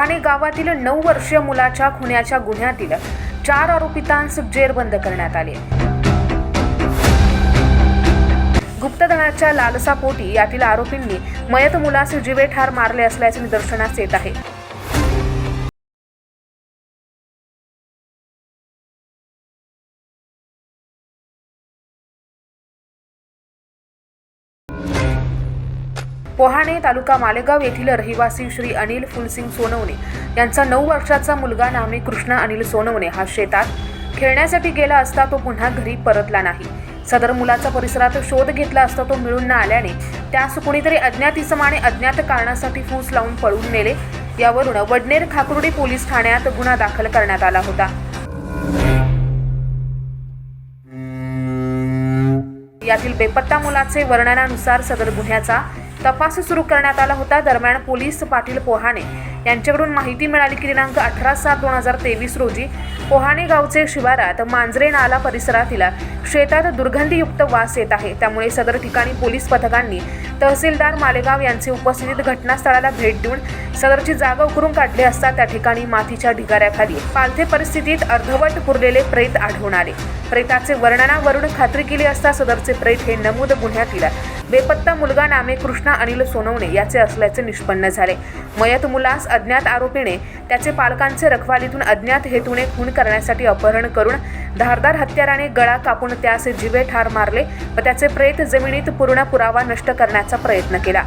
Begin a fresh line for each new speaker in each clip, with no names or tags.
पोहाणे गावातील नऊ वर्षीय मुलाच्या खुन्याच्या गुन्ह्यातील चार आरोपितांस जेरबंद करण्यात आले गुप्तधनाच्या लालसापोटी यातील आरोपींनी मयत मुलास जीवे ठार मारले असल्याचे निदर्शनास येत आहे. पोहाणे तालुका मालेगाव येथील रहिवासी श्री अनिल फुलसिंग सोनवणे यांचा नऊ वर्षाचा मुलगा नामे कृष्णा अनिल सोनवणे हा शेतात खेळण्यासाठी गेला असता तो पुन्हा घरी परतला नाही. सदर मुलाचा परिसरात शोध घेतला असता तो मिळून न आल्याने त्यास कुणीतरी अज्ञात इसमाने अज्ञात कारणासाठी फूस लावून पळून नेले. यावरून वडनेर खाकुर्डी पोलीस ठाण्यात गुन्हा दाखल करण्यात आला होता. यातील बेपत्ता मुलाचे वर्णनानुसार सदर गुन्ह्याचा तपास सुरू करण्यात आला होता. दरम्यान पोलीस पाटील पोहाणे यांच्याकडून माहिती मिळाली की दिनांक अठरा सात दोन हजार तेवीस रोजी पोहाणे गावचे शिवारात मांजरे नाला परिसरातील शेतात दुर्गंधीयुक्त वास येत आहे. त्यामुळे सदर ठिकाणी पोलीस पथकांनी तहसीलदार मालेगाव यांचे उपस्थितीत घटनास्थळाला भेट देऊन सदरची जागा उकरून काढली असता त्या ठिकाणी मातीच्या ढिगाऱ्याखाली पालथे परिस्थितीत अर्धवट पुरलेले प्रेत आढळून आले. प्रेताचे वर्णनावरून खात्री केली असता सदरचे प्रेत हे नमूद गुन्ह्यातील बेपत्ता मुलगा नामे कृष्णा अनिल सोनवणे याचे असल्याचे निष्पन्न झाले. मयत मुलास अज्ञात आरोपीने त्याचे पालकांचे रखवालीतून अज्ञात हेतूने खून करण्यासाठी अपहरण करून धारदार हत्याराने गळा कापून त्यास जिवे ठार मारले व त्याचे प्रेत जमिनीत पूर्ण पुरावा नष्ट करण्याचा प्रयत्न केला.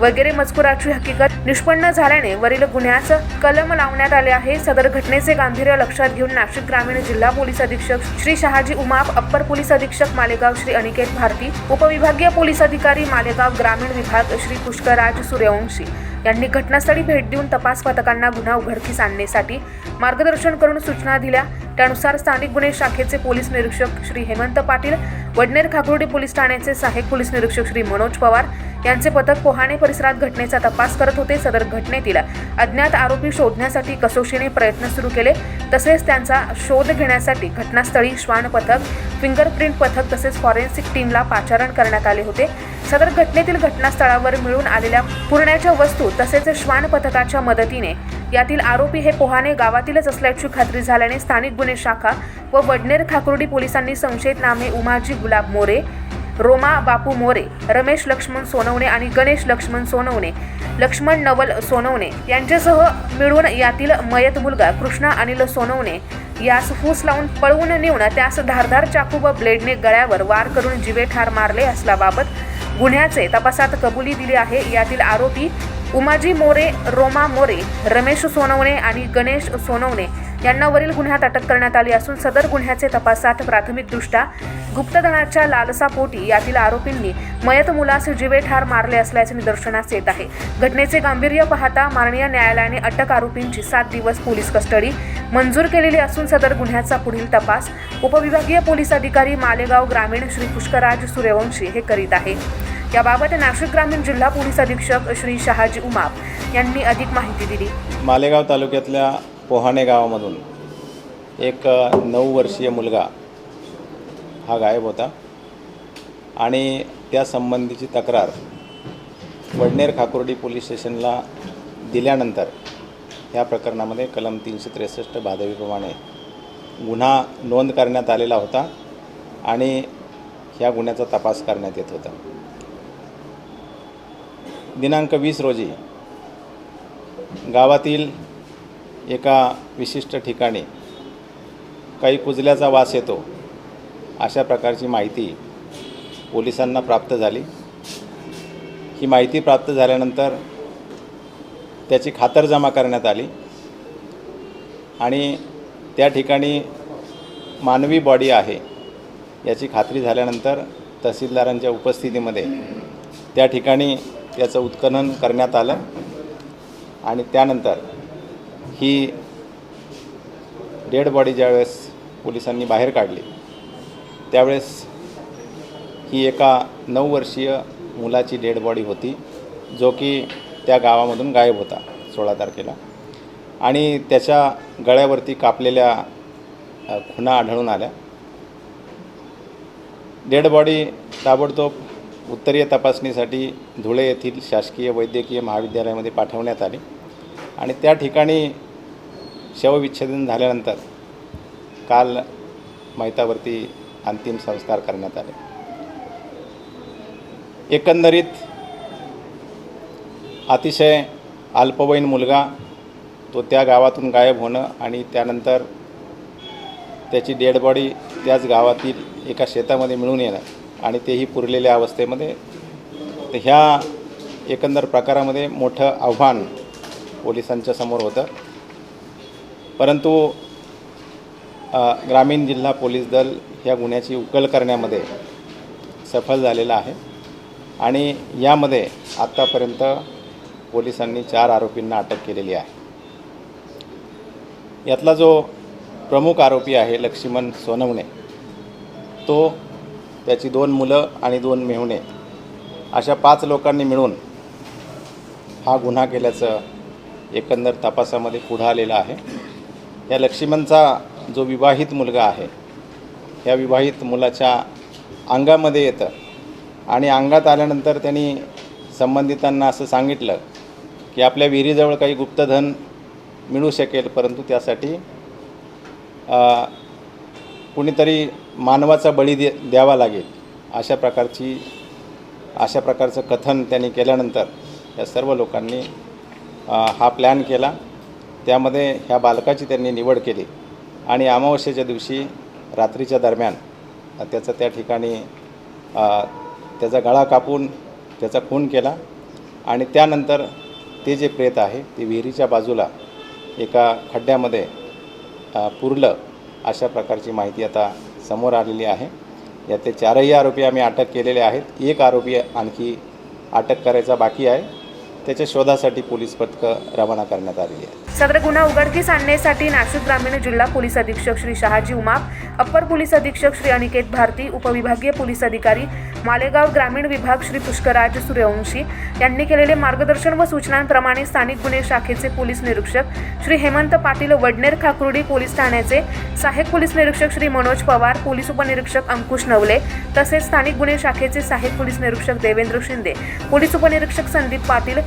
वगैरे मजकुराची हकीकत निष्पन्न झाल्याने वरील गुन्ह्यास कलम लावण्यात आले आहे. सदर घटनेचे गांभीर्य लक्षात घेऊन नाशिक ग्रामीण जिल्हा पोलीस अधीक्षक श्री शहाजी उमाप अप्पर पोलीस अधीक्षक मालेगाव श्री अनिकेत भारती उपविभागीय पोलीस अधिकारी मालेगाव ग्रामीण विभाग श्री पुष्कराज सूर्यवंशी यांनी घटनास्थळी भेट देऊन तपास पथकांना गुन्हा उघडकीस आणण्यासाठी मार्गदर्शन करून सूचना दिल्या. त्यानुसार स्थानिक गुन्हे शाखेचे पोलीस निरीक्षक श्री हेमंत पाटील वडनेर खाकुर्डी पोलीस ठाण्याचे सहाय्यक पोलीस निरीक्षक श्री मनोज पवार यांचे पथक पोहाणे परिसरात घटनेचा तपास करत होते. सदर घटनेतील अज्ञात आरोपी शोधण्यासाठी कसोशीने प्रयत्न सुरू केले. तसेच त्यांचा शोध घेण्यासाठी घटनास्थळी श्वान पथक फिंगरप्रिंट पथक तसेच फॉरेन्सिक टीमला पाचारण करण्यात आले होते. सदर घटनेतील घटनास्थळावर मिळून आलेल्या पुरण्याच्या वस्तू तसेच श्वान पथकाच्या मदतीने यातील आरोपी हे पोहाणे गावातीलच असल्याची खात्री झाल्याने स्थानिक गुन्हे शाखा व वडनेर खाकुर्डी पोलिसांनी संशयित नामे उमाजी गुलाब मोरे रोमा बापू मोरे रमेश लक्ष्मण सोनवणे आणि गणेश लक्ष्मण सोनवणे लक्ष्मण नवल सोनवणे यांच्यासह मिळून यातील मयत मुलगा कृष्णा अनिल सोनवणे यास फूस लावून पळवून नेऊन त्यास धारधार चाकू व ब्लेडने गळ्यावर वार करून जिवे ठार मारले असल्याबाबत गुन्ह्याचे तपासात कबुली दिली आहे. यातील आरोपी उमाजी मोरे रोमा मोरे रमेश सोनवणे आणि गणेश सोनवणे यांना वरील गुन्ह्यात अटक करण्यात आली असून सदर गुन्ह्याचे तपासात प्राथमिकदृष्ट्या गुप्तधनाच्या लालसापोटी यातील आरोपींनी मयत मुलास जीवे ठार मारले असल्याचे निदर्शनास येत आहे. घटनेचे गांभीर्य पाहता माननीय न्यायालयाने अटक आरोपींची सात दिवस पोलीस कस्टडी मंजूर केलेली असून सदर गुन्ह्याचा पुढील तपास उपविभागीय पोलीस अधिकारी मालेगाव ग्रामीण श्री पुष्कराज सूर्यवंशी हे करीत आहे. याबाबत नाशिक ग्रामीण जिल्हा पोलीस अधीक्षक श्री शहाजी उमाप यांनी अधिक माहिती दिली.
मालेगाव तालुक्यातल्या पोहाणे गावामधून एक नऊ वर्षीय मुलगा हा गायब होता आणि त्या संबंधीची तक्रार वडनेर खाकुर्डी पोलीस स्टेशनला दिल्यानंतर या प्रकरणामध्ये कलम तीनशे त्रेसष्ट भादवीप्रमाणे गुन्हा नोंद करण्यात आलेला होता आणि ह्या गुन्ह्याचा तपास करण्यात येत होता. दिनांक वीस रोजी गावातील एका विशिष्ट ठिकाणी काही कुजल्याचा वास येतो अशा प्रकारची माहिती पोलिसांना प्राप्त झाली. ही माहिती प्राप्त झाल्यानंतर त्याची खातरजमा करण्यात आली आणि त्या ठिकाणी मानवी बॉडी आहे याची खात्री झाल्यानंतर तहसीलदारांच्या उपस्थितीमध्ये त्या ठिकाणी त्याचं उत्खनन करण्यात आलं आणि त्यानंतर ही डेड बॉडी ज्यावेळेस पोलिसांनी बाहेर काढली त्यावेळेस ही एका नऊ वर्षीय मुलाची डेड बॉडी होती जो की त्या गावामधून गायब होता सोळा तारखेला. आणि त्याच्या गळ्यावरती कापलेल्या खुणा आढळून आल्या. डेड बॉडी ताबडतोब उत्तरीय तपासणीसाठी धुळे येथील शासकीय वैद्यकीय महाविद्यालयामध्ये पाठवण्यात आली. आणि त्या ठिकाणी शवविच्छेदन झाल्यानंतर काल मैतावरती अंतिम संस्कार करण्यात आले. एकंदरीत अतिशय अल्पवयीन मुलगा तो त्या गावातून गायब होणं आणि त्यानंतर त्याची डेड बॉडी त्याच गावातील एका शेतामध्ये मिळून येणं आणि तेही पुरलेल्या अवस्थेमध्ये तर ह्या एकंदर प्रकारामध्ये मोठं आव्हान पोलिसांच्या समोर होतं. परंतु ग्रामीण जिल्हा पोलीस दल ह्या गुन्ह्याची उकल करण्यामध्ये सफल झालेला आहे. आणि यामध्ये आत्तापर्यंत पोलिसांनी चार आरोपींना अटक केलेली आहे. यातला जो प्रमुख आरोपी आहे लक्ष्मण सोनवणे तो त्याची दोन मुलं आणि दोन मेहुणे अशा पाच लोकांनी मिळून हा गुन्हा केल्याचं एकंदर तपासामध्ये पुढं आलेला आहे. या लक्ष्मणचा जो विवाहित मुलगा आहे या विवाहित मुलाच्या अंगामध्ये येतं आणि अंगात आल्यानंतर त्यांनी संबंधितांना असं सांगितलं की आपल्या विहिरीजवळ काही गुप्तधन मिळू शकेल परंतु त्यासाठी कुणीतरी मानवाचा बळी दे द्यावा लागेल. अशा प्रकारची अशा प्रकारचं कथन त्यांनी केल्यानंतर या सर्व लोकांनी हा प्लॅन केला. त्यामध्ये ह्या बालकाची त्यांनी निवड केली. आणि अमावस्येच्या दिवशी रात्रीच्या दरम्यान त्याचं त्या ठिकाणी त्याचा गळा कापून त्याचा खून केला. आणि त्यानंतर ते जे प्रेत आहे ते विहिरीच्या बाजूला एका खड्ड्यामध्ये पुरलं अशा प्रकारची माहिती आता समोर आलेली आहे. यातले चारही आरोपी आम्ही अटक केलेले आहेत. एक आरोपी आणखी अटक करायचा बाकी आहे. त्याच्या शोधासाठी पोलीस पथकं रवाना करण्यात आली आहे
सदर गुन्हा उघडकीस आणण्यासाठी नाशिक ग्रामीण जिल्हा पोलीस अधीक्षक श्री शहाजी उमाप अप्पर पोलीस अधीक्षक श्री अनिकेत भारती उपविभागीय पोलीस अधिकारी मालेगाव ग्रामीण विभाग श्री पुष्कराज सूर्यवंशी यांनी केलेले मार्गदर्शन व सूचनांप्रमाणे स्थानिक गुन्हे शाखेचे पोलीस निरीक्षक श्री हेमंत पाटील वडनेर खाकुर्डी पोलीस ठाण्याचे सहाय्यक पोलीस निरीक्षक श्री मनोज पवार पोलीस उपनिरीक्षक अंकुश नवले तसेच स्थानिक गुन्हे शाखेचे सहाय्यक पोलीस निरीक्षक देवेंद्र शिंदे पोलीस उपनिरीक्षक संदीप पाटील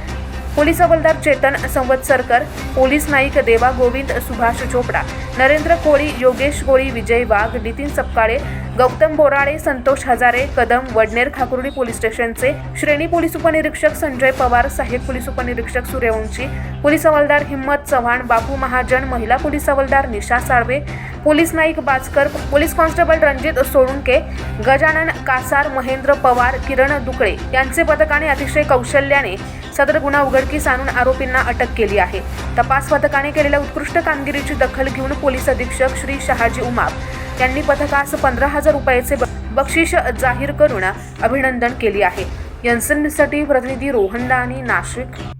पोलीस हवालदार चेतन संवत्सरकर पोलीस नाईक देवा गोविंद सुभाष चोपडा नरेंद्र कोळी योगेश कोळी विजय वाघ नितीन सपकाळे गौतम बोराळे संतोष हजारे कदम वडनेर खाकुर्डी पोलीस स्टेशनचे श्रेणी पोलीस उपनिरीक्षक संजय पवार सहाय्यक पोलीस उपनिरीक्षक सूर्यवंशी पोलीस हवालदार हिम्मत चव्हाण बापू महाजन महिला पोलीस हवालदार Nisha Salve police Naik Bajkar police constable Ranjit Solunke Gajanan Kasar Mahendra Pawar Kiran Dukle यांचे पथकाने अतिशय कौशल्याने सदर गुन्हा उघडकीस आणून आरोपींना अटक केली आहे. तपास पथकाने केलेल्या उत्कृष्ट कामगिरीची दखल घेऊन पोलीस अधीक्षक श्री शहाजी उमाप यांनी पथकास पंधरा हजार रुपयाचे ब- बक्षीस जाहीर करून अभिनंदन केले आहे. यन्सनसाठी प्रतिनिधी रोहन दानी नाशिक